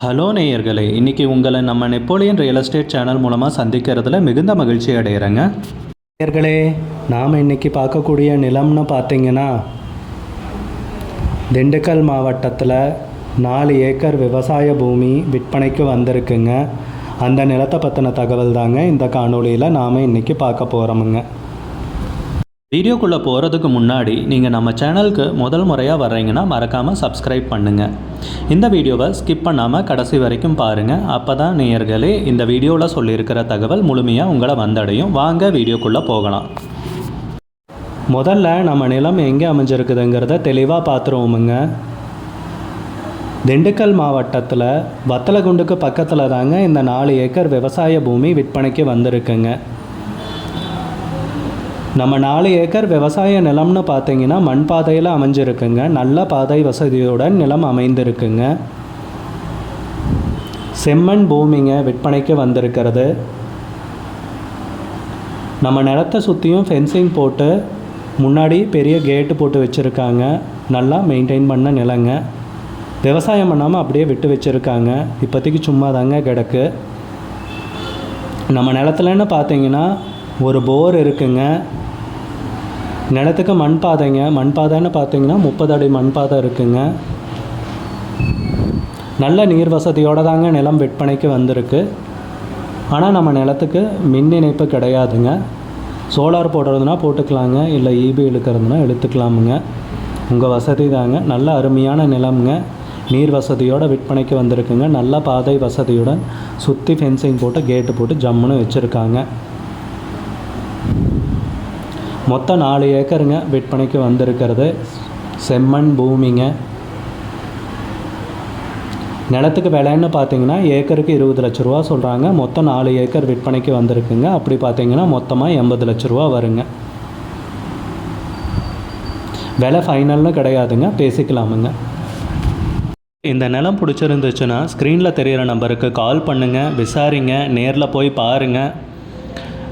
Hello நேயர்களே இன்றைக்கி உங்களை நம்ம நெப்போலியன் ரியல் எஸ்டேட் சேனல் மூலமாக சந்திக்கிறதுல மிகுந்த மகிழ்ச்சி அடைகிறேங்க நேயர்களே நாம் இன்றைக்கி பார்க்கக்கூடிய நிலம்னு பார்த்தீங்கன்னா திண்டுக்கல் மாவட்டத்தில் நாலு ஏக்கர் விவசாய பூமி விற்பனைக்கு வந்திருக்குங்க. அந்த நிலத்தை பற்றின தகவல் தாங்க இந்த காணொளியில் நாம் இன்றைக்கி பார்க்க போகிறோமுங்க வீடியோக்குள்ளே போகிறதுக்கு முன்னாடி நீங்கள் நம்ம சேனலுக்கு முதல் முறையாக வர்றீங்கன்னா மறக்காமல் சப்ஸ்கிரைப் பண்ணுங்கள் இந்த வீடியோவை ஸ்கிப் பண்ணாமல் கடைசி வரைக்கும் பாருங்கள் அப்போ தான் நேயர்களே இந்த வீடியோவில் சொல்லியிருக்கிற தகவல் முழுமையாக உங்களை வந்தடையும். வாங்க வீடியோக்குள்ளே போகலாம். முதல்ல நம்ம நிலம் எங்கே அமைஞ்சிருக்குதுங்கிறத தெளிவாக பார்த்துருவோமுங்க திண்டுக்கல் மாவட்டத்தில் வத்தலகுண்டுக்கு பக்கத்தில் தாங்க இந்த நாலு ஏக்கர் விவசாய பூமி விற்பனைக்கு வந்திருக்குங்க. நம்ம நாலு ஏக்கர் விவசாய நிலம்னு பார்த்தீங்கன்னா மண் பாதையில் அமைஞ்சிருக்குங்க. நல்ல பாதை வசதியுடன் நிலம் அமைந்திருக்குங்க. செம்மண் பூமிங்க விற்பனைக்கு வந்திருக்கிறது. நம்ம நிலத்தை சுற்றியும் ஃபென்சிங் போட்டு முன்னாடி பெரிய கேட்டு போட்டு வச்சுருக்காங்க. நல்லா மெயின்டைன் பண்ண நிலங்க. விவசாயம் பண்ணாமல் அப்படியே விட்டு வச்சுருக்காங்க. இப்போதைக்கு சும்மா தாங்க கிடக்கு. நம்ம நிலத்துலன்னு பார்த்தீங்கன்னா ஒரு போர் இருக்குங்க. நிலத்துக்கு மண் பாதைங்க மண் பாதைன்னு பார்த்தீங்கன்னா முப்பது அடி மண் பாதை இருக்குங்க. நல்ல நீர் வசதியோடு தாங்க நிலம் விற்பனைக்கு வந்திருக்கு. ஆனால் நம்ம நிலத்துக்கு மின் இணைப்பு கிடையாதுங்க. சோலார் போடுறதுனா போட்டுக்கலாங்க. இல்லை ஈபி இழுக்கிறதுனா இழுத்துக்கலாமுங்க. உங்கள் வசதி தாங்க. நல்ல அருமையான நிலம்ங்க. நீர் வசதியோடு விற்பனைக்கு வந்திருக்குங்க. நல்ல பாதை வசதியுடன் சுற்றி ஃபென்சிங் போட்டு கேட்டு போட்டு ஜம்முன்னு வச்சுருக்காங்க. மொத்தம் நாலு ஏக்கருங்க விற்பனைக்கு வந்திருக்கிறது. செம்மண் பூமிங்க. நிலத்துக்கு விலைன்னு பார்த்தீங்கன்னா ஏக்கருக்கு இருபது லட்ச ரூபா சொல்கிறாங்க மொத்தம் நாலு ஏக்கர் விற்பனைக்கு வந்திருக்குங்க. அப்படி பார்த்தீங்கன்னா மொத்தமாக எண்பது லட்ச ரூபா வருங்க. விலை ஃபைனல்னு கிடையாதுங்க. பேசிக்கலாமுங்க. இந்த நிலம் பிடிச்சிருந்துச்சுன்னா ஸ்க்ரீனில் தெரிகிற நம்பருக்கு கால் பண்ணுங்கள் விசாரிங்க நேரில் போய் பாருங்கள்